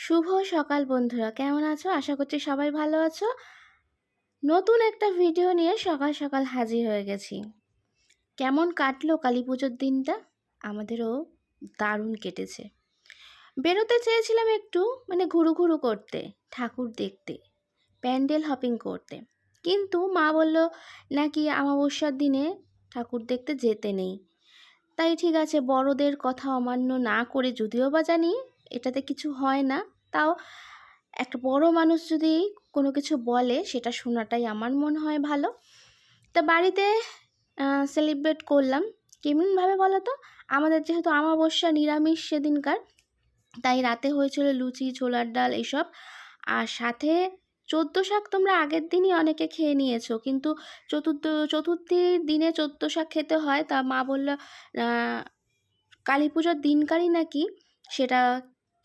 শুভ সকাল বন্ধুরা, কেমন আছো? আশা করছি সবাই ভালো আছো। নতুন একটা ভিডিও নিয়ে সকাল সকাল হাজির হয়ে গেছি। কেমন কাটলো কালী পুজোর দিনটা? আমাদেরও দারুণ কেটেছে। বেরোতে চেয়েছিলাম একটু মানে ঘুরু ঘুরু করতে, ঠাকুর দেখতে, প্যান্ডেল হপিং করতে। কিন্তু মা বলল, নাকি অমাবস্যার দিনে ঠাকুর দেখতে যেতে নেই? তাই ঠিক আছে, বড়দের কথা অমান্য না করে যদিও বা জানি এটাতে কিছু হয় না। তাও একটা বড় মানুষ যদি কোনো কিছু বলে, সেটা শোনাটাই আমার মনে হয় ভালো। তা বাড়িতে সেলিব্রেট করলাম। কেমনভাবে বলো তো আমাদের যেহেতু আমাবস্যা নিরামিষ সেদিনকার, তাই রাতে হয়েছিল লুচি, ছোলার ডাল, এসব। আর সাথে চোদ্দ শাক তোমরা আগের দিনই অনেকে খেয়ে নিয়েছো। কিন্তু চতুর্থ চতুর্থীর দিনে চোদ্দ শাক খেতে হয়। তা মা বলল কালী পুজোর দিনকারই নাকি? সেটা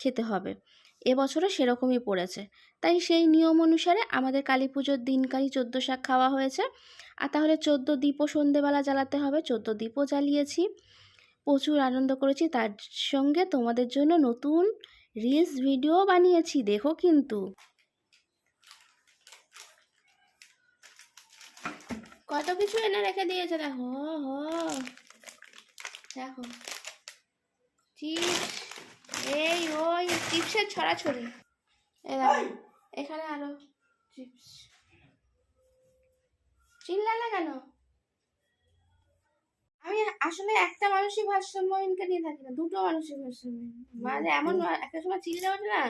খেতে হবে। এবছরও সেরকমই পড়েছে। তাই সেই নিয়ম অনুসারে আমাদের কালী পুজোর দিনকারই চোদ্দ শাক খাওয়া হয়েছে। আর তাহলে চোদ্দ দ্বীপও সন্ধেবেলা জ্বালাতে হবে। চোদ্দ দ্বীপও জ্বালিয়েছি। প্রচুর আনন্দ করেছি। তার সঙ্গে তোমাদের জন্য নতুন রিলস ভিডিও বানিয়েছি। দেখো কিন্তু। কত কিছু এনে রেখে দিয়েছে, দেখো। দেখো। চিপস। এই ওই চিপসের ছড়াছড়ি। এই! এখানে আরও চিপস। চিল্লালে কেন? আমি আসলে একটা মানুষই ভারসাম্যহীনকে নিয়ে থাকি না দুটো মানুষই ভারসাম্যহীন মানে এমন একটা সময় চিল্লে ওঠে না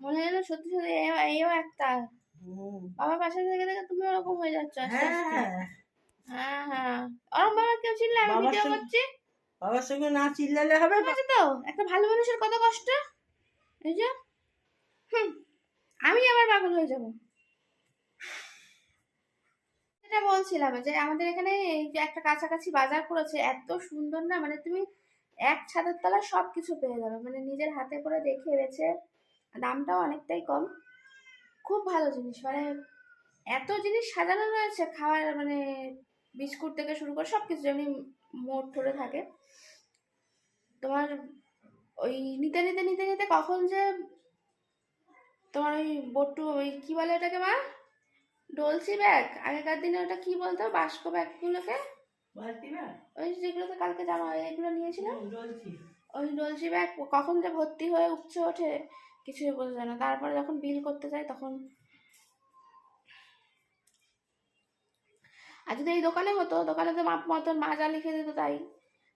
মনে হয় না সত্যি সত্যি এও- এও একটা। বাবা পাশে থেকে থেকে তুমি ওরকম হয়ে যাচ্ছ। হ্যাঁ। হ্যাঁ ওরম বাবা কেউ চিল্লে আমি ভিডিও করছি। বাবার সঙ্গে না চিল্লালে হবে তো একটা ভালো মানুষের কত কষ্ট? এই যে হুম আমি আবার পাগল হয়ে যাব। এটা বলছিলাম যে আমাদের এখানে যে একটা কাছাকাছি বাজার করেছে এত সুন্দর না? মানে তুমি এক ছাদের তলায় সব কিছু পেয়ে যাবে। মানে নিজের হাতে করে দেখে বেছে দামটাও অনেকটাই কম। খুব ভালো জিনিস। মানে এত জিনিস সাজানো রয়েছে খাওয়ার মানে বিস্কুট থেকে শুরু করে সব কিছু যেমনি মোট ধরে থাকে। তোমার ওই নিতে নিতে নিতে নিতে কখন যে তোমার ওই বট্টু ওই কি বলে ওটাকে মা? ডলসি ব্যাগ? আগেকার দিনে ওটা কি বলতো? বাস্ক ব্যাগগুলোকে? ওই যেগুলোতে কালকে জামা এগুলো নিয়েছিলাম। ওই ডলসি ব্যাগ কখন যে ভর্তি হয়ে উঠছে ওঠে কিছুই বোঝা যায় না। তারপরে যখন বিল করতে যাই তখন আর যদি এই দোকানে হতো, দোকানে তো মাপ মতন মা যা লিখে দিত তাই।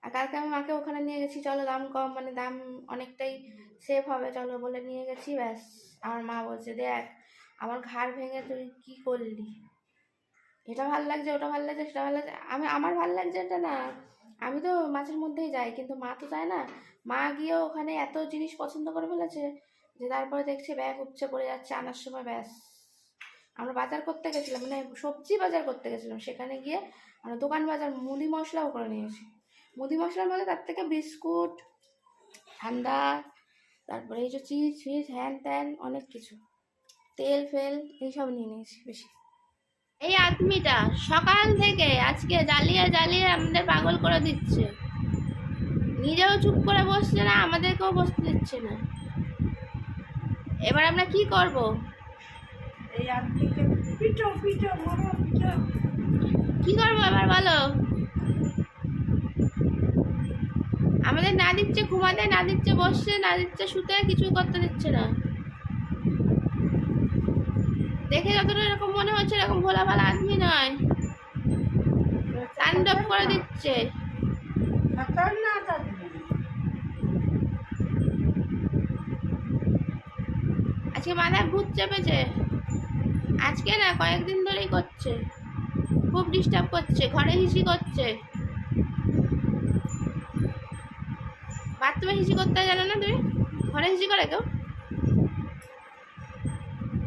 আর কালকে আমি মাকে ওখানে নিয়ে গেছি, চলো দাম কম মানে দাম অনেকটাই সেভ হবে, চলো বলে নিয়ে গেছি, ব্যাস। আমার মা বলছে, দেখ, আমার ঘাড় ভেঙে তুই কি করলি? এটা ভালো লাগছে, ওটা ভালো লাগছে, সেটা ভালো লাগছে। আমি, আমার ভালো লাগছে এটা না। আমি তো মাঝের মধ্যেই যাই, কিন্তু মা তো যায় না। মা গিয়ে ওখানে এত জিনিস পছন্দ করে ফেলেছে যে তারপরে দেখছি ব্যাগ উপচে পড়ে যাচ্ছে আনার সময়, ব্যাস। আমরা বাজার করতে গেছিলাম মানে সবজি বাজার করতে গেছিলাম। সেখানে গিয়ে আমরা দোকান বাজার মুদি মশলাও করে নিয়েছি। মুদি মশলার মধ্যে তার থেকে বিস্কুট, ঠান্ডা, তারপরে এই যে চিজ, ফিজ, হ্যান ত্যান, অনেক কিছু। তেল, ফেল, এইসব নিয়ে নিয়েছি বেশি। এই আদমিটা সকাল থেকে আজকে জ্বালিয়ে জ্বালিয়ে আমাদের পাগল করে দিচ্ছে। নিজেও চুপ করে বসছে না, আমাদেরকেও বসতে দিচ্ছে না। এবার আমরা কি করব? এই কি করব এবার বলো? আমাদের না দিচ্ছে ঘুমাতে না দিচ্ছে বসছে না দিচ্ছে শুতে কিছু করতে দিচ্ছে না। দেখে যতটা এরকম মনে হচ্ছে এরকম ভোলা ভালা আদমি নয়। তাণ্ডব করে দিচ্ছে। আজকে মাথায় ভূত চেপেছে। আজকে না, কয়েকদিন ধরেই করছে। খুব ডিস্টার্ব করছে, ঘরে হিসি করছে। বাথরুমে হিসি করতে জানো না তুমি? ঘরে হিসি করে কেউ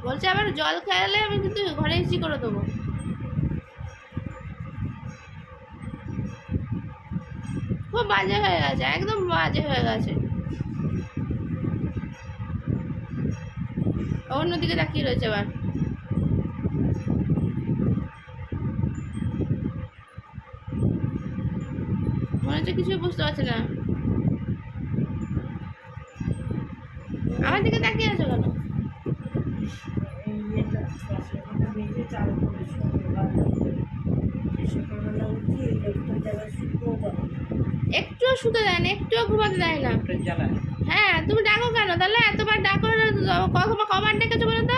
বলছে আবার জল খেয়ালে আমি কিন্তু ঘরে হিসি করে দেবো। খুব বাজে হয়ে গেছে, একদম বাজে হয়ে গেছে। অন্যদিকে তাকিয়ে রয়েছে এবার হচ্ছে কিছুই বুঝতে পারছি না। আমার দিকে তাকিয়ে আছো কেন? একটুও শুতে দেয় না একটুও ঘুমাতে দেয় না। হ্যাঁ তুমি ডাকো কেন? তাহলে এতবার ডাকো কখন কবার ডেকেছো বলো তো?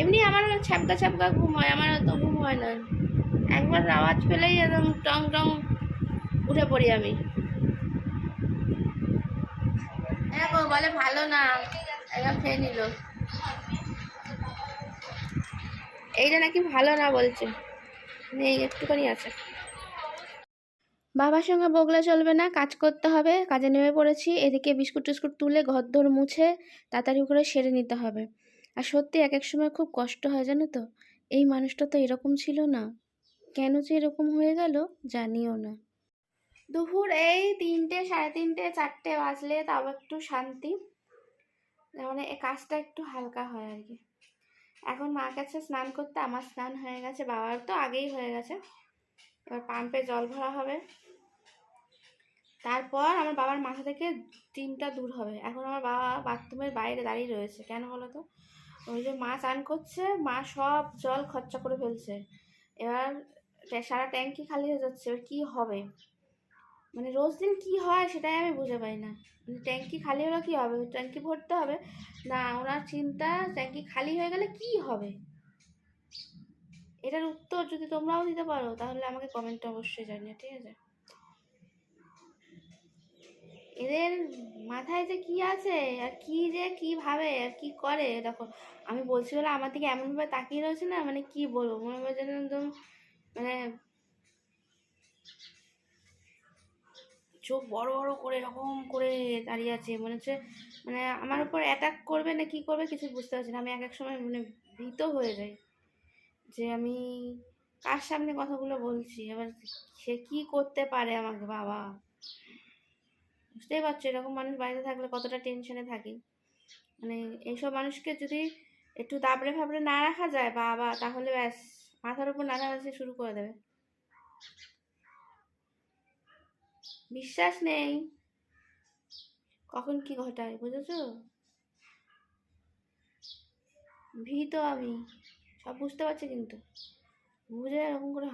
এমনি আমার ছ্যাপকা ছ্যাপকা ঘুম হয় আমার অত ঘুম হয় না। একবার আওয়াজ পেলেই একদম টং টং উঠে পড়ি আমি। দেখো বলে ভালো না একদম খেয়ে নিল। এইটা নাকি ভালো না বলছে। নেই একটুখানি আছে। বাবার সঙ্গে বগলে চলবে না কাজ করতে হবে কাজে নেমে পড়েছি। এদিকে বিস্কুট টিস্কুট তুলে ঘরদোর মুছে তাড়াতাড়ি করে সেরে নিতে হবে। আর সত্যি এক এক সময় খুব কষ্ট হয় জানো তো? এই মানুষটা তো এরকম ছিল না। কেন যে এরকম হয়ে গেল জানিও না। দুপুর এই তিনটে, সাড়ে তিনটে, চারটে বাজলে তাও একটু শান্তি। মানে এই কাজটা একটু হালকা হয় আর কি। এখন মা কাছে স্নান করতে আমার স্নান হয়ে গেছে, বাবার তো আগেই হয়ে গেছে। এবার পাম্পে জল ভরা হবে। তারপর আমার বাবার মাথা থেকে ডিমটা দূর হবে। এখন আমার বাবা বাথরুমের বাইরে দাঁড়িয়ে রয়েছে, কেন বলো তো? ওই যে মা চান করছে, মা সব জল খরচা করে ফেলছে। এবার সারা ট্যাঙ্কি খালি হয়ে যাচ্ছে, এবার কী হবে? মানে রোজ দিন কী হয় সেটাই আমি বুঝে পাই না। মানে ট্যাঙ্কি খালি হলে কী হবে? ট্যাঙ্কি ভরতে হবে? না, ওনার চিন্তা ট্যাঙ্কি খালি হয়ে গেলে কী হবে? এটার উত্তর যদি তোমরাও দিতে পারো, তাহলে আমাকে কমেন্টে অবশ্যই জানিও, ঠিক আছে? এদের মাথায় যে কি আছে? আর কি যে কি ভাবে? আর কি করে? দেখো, আমি বলছি বলে আমার দিকে এমনভাবে তাকিয়ে রয়েছে না মানে কি বলব? মনে হয় যেন একদম মানে চোখ বড় বড় করে এরকম করে দাঁড়িয়ে আছে, মনে হচ্ছে মানে আমার উপর অ্যাটাক করবে না কি করবে কিছু বুঝতে পারছি না। আমি এক এক সময় মানে ভীত হয়ে যাই যে আমি কার সামনে কথাগুলো বলছি, এবার সে কি করতে পারে আমাকে বাবা? বুঝতেই পারছ, এরকম মানুষ বাড়িতে থাকলে কতটা টেনশনে থাকি। মানে এইসব মানুষকে যদি একটু দাবড়ে ফাবড়ে না রাখা যায় বাবা, তাহলে ব্যাস মাথার উপর নাড়ানাড়ি শুরু করে দেবে। বিশ্বাস নেই। কখন কি ঘটায়, বুঝেছ? ভীত আমি, সব বুঝতে পারছি কিন্তু। বুঝে এরকম করে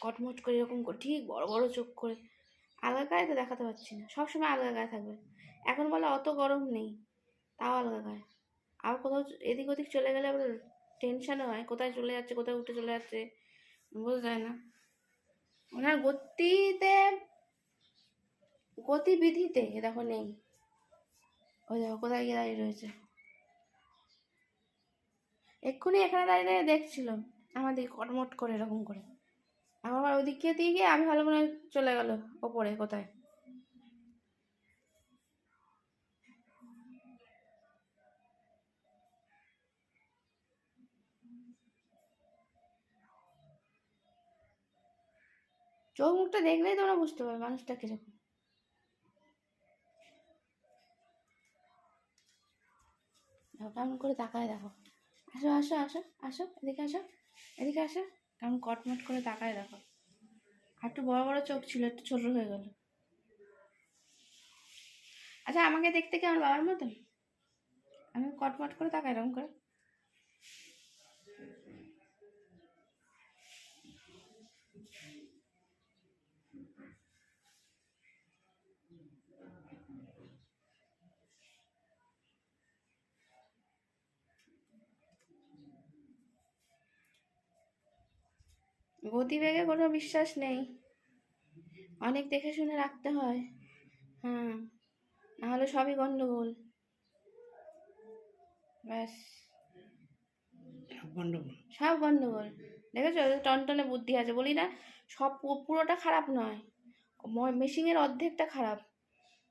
কটমট করে এরকম করে, ঠিক বড় বড় চোখ করে। আলগা গায়ে তো দেখাতে পারছি না সবসময় আলগা গায়ে থাকবে। এখন বলে অত গরম নেই, তাও আলগা গায়ে। আবার কোথাও এদিক ওদিক চলে গেলে আবার টেনশানও হয়, কোথায় চলে যাচ্ছে, কোথায় উঠে চলে যাচ্ছে, বোঝা যায় না। ওনার গতিতে গতিবিধিতে দেখো নেই। ওই দেখো কোথায় গিয়ে দাঁড়িয়ে রয়েছে। এক্ষুনি এখানে দাঁড়িয়ে দাঁড়িয়ে দেখছিল। আমার দিকে কটমট করে এরকম করে। এখন আবার ওদিকে দিয়ে গিয়ে আমি ভালো মনে চলে গেল ওপরে কোথায়। চোখ মুখটা দেখলেই তোমরা বুঝতে পারবে মানুষটা কীরকম। দেখো, কেমন করে তাকায় দেখো। আসো আসো আসো আসো, এদিকে আসো এদিকে আসো। কেমন কটমট করে তাকায় দেখো। আর একটু বড় বড় চোখ ছিল, একটু ছোট হয়ে গেল। আচ্ছা আমাকে দেখতে কি আমার বাবার মতন? আমি কটমট করে তাকাই, এরকম করে। গতিবেগে কোনো বিশ্বাস নেই। অনেক দেখে শুনে রাখতে হয়। হ্যাঁ নাহলে সবই গন্ডগোল। ব্যাস। গন্ডগোল। সব গন্ডগোল। দেখেছ? টনটনে বুদ্ধি আছে। বলি না সব পুরোটা খারাপ নয়। মেশিনের অর্ধেকটা খারাপ।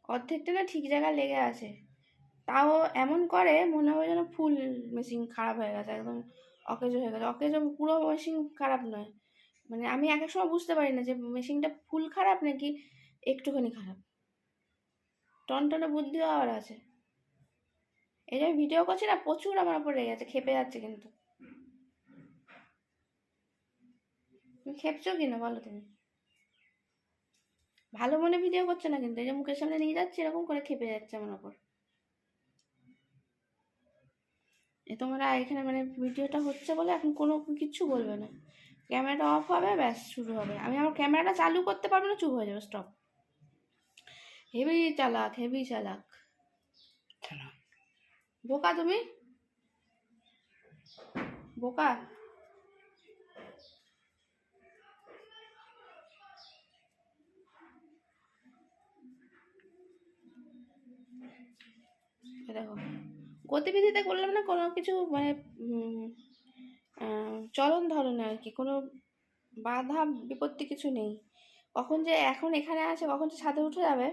অর্ধেকটা না ঠিক জায়গায় লেগে আছে। তাও এমন করে মনে হবে যেন ফুল মেশিন খারাপ হয়ে গেছে একদম অকেজো হয়ে গেছে। অকেজো পুরো মেশিন খারাপ নয়। মানে আমি এক এক সময় বুঝতে পারি না যে মেশিনটা ফুল খারাপ নাকি একটুখানি খারাপ। টনটনে বুদ্ধিও আবার আছে। এই যে ভিডিও করছি না, প্রচুর আমার উপর রেগে যাচ্ছে খেপে যাচ্ছে কিন্তু। তুমি খেপছো কি না বলো তুমি? ভালো মনে ভিডিও করছে না কিন্তু? এই যে মুখের সামনে নিয়ে যাচ্ছে, এরকম করে খেপে যাচ্ছে আমার ওপর। তোমরা এখানে মানে ভিডিওটা হচ্ছে বলে এখন কোনো কিচ্ছু বলবে না। ক্যামেরাটা অফ হবে ব্যাস শুরু হবে। আমি আমার ক্যামেরাটা চালু করতে পারব না চুপ হয়ে যাবে স্টপ হেভি চালাক হেভি চালাক। বোকা তুমি? বোকা? দেখো গতিবিধিতে করলাম না কোনো কিছু মানে চলন ধরনে আর কি, কোনো বাধা, বিপত্তি কিছু নেই। কখন যে এখন এখানে আছে, কখন যে ছাদে উঠে যাবে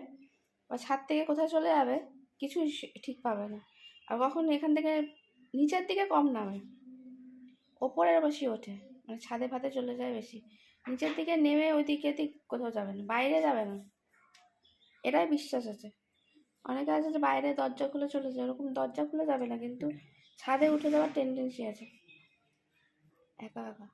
বা ছাদ থেকে কোথায় চলে যাবে, কিছুই ঠিক পাবে না। আর কখন এখান থেকে নিচের দিকে কম নামে, ওপরের বেশি ওঠে মানে ছাদে ফাদে চলে যায় বেশি। নিচের দিকে নেমে ওই দিক কোথাও যাবে না, বাইরে যাবে না। এটাই বিশ্বাস আছে। অনেকে আছে যে বাইরে দরজা খুলে চলে যায়, ওরকম দরজা খুলে যাবে না, কিন্তু ছাদে উঠে যাওয়ার টেন্ডেন্সি আছে। একা একা।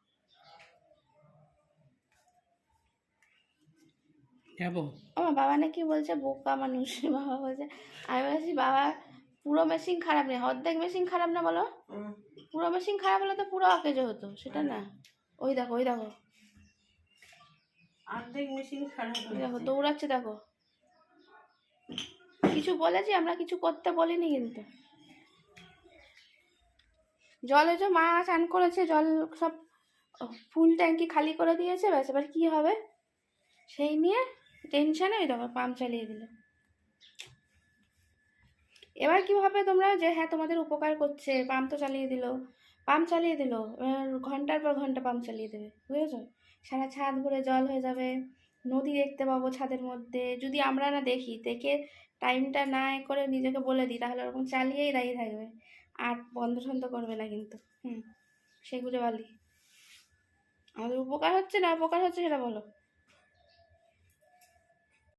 যাব আমার বাবা নাকি বলছে? বোকা মানুষ। বাবা বলছে আমি বলছি বাবা পুরো মেশিন খারাপ নেই। অর্ধেক মেশিন খারাপ না বলো? পুরো মেশিন খারাপ হলে তো পুরো অকেজো হতো সেটা না। ওই দেখো ওই দেখো। অর্ধেক মেশিন খারাপ ওই দেখো দৌড়াচ্ছে দেখো। কিছু বলেছি আমরা কিছু করতে বলিনি কিন্তু। জলে যে মা চান করেছে, জল সব ফুল ট্যাঙ্কি খালি করে দিয়েছে, ব্যাস, এবার কী হবে? সেই নিয়ে টেনশনে ওই দেখো পাম্প চালিয়ে দিল। এবার কি ভাবে তোমরা? যে হ্যাঁ তোমাদের উপকার করছে পাম্প তো চালিয়ে দিল পাম্প চালিয়ে দিল, এবার ঘণ্টার পর ঘণ্টা পাম্প চালিয়ে দেবে, বুঝেছ? সারা ছাদ ভরে জল হয়ে যাবে, নদী দেখতে পাবো ছাদের মধ্যে, যদি আমরা না দেখি, দেখে টাইমটা না করে নিজেকে বলে দিই, তাহলে ওরকম চালিয়েই দাঁড়িয়ে থাকবে। আর বন্ধ সন্ধ করবে না কিন্তু, হুম সেগুলো বালি আমাদের উপকার হচ্ছে না অপকার হচ্ছে সেটা বলো।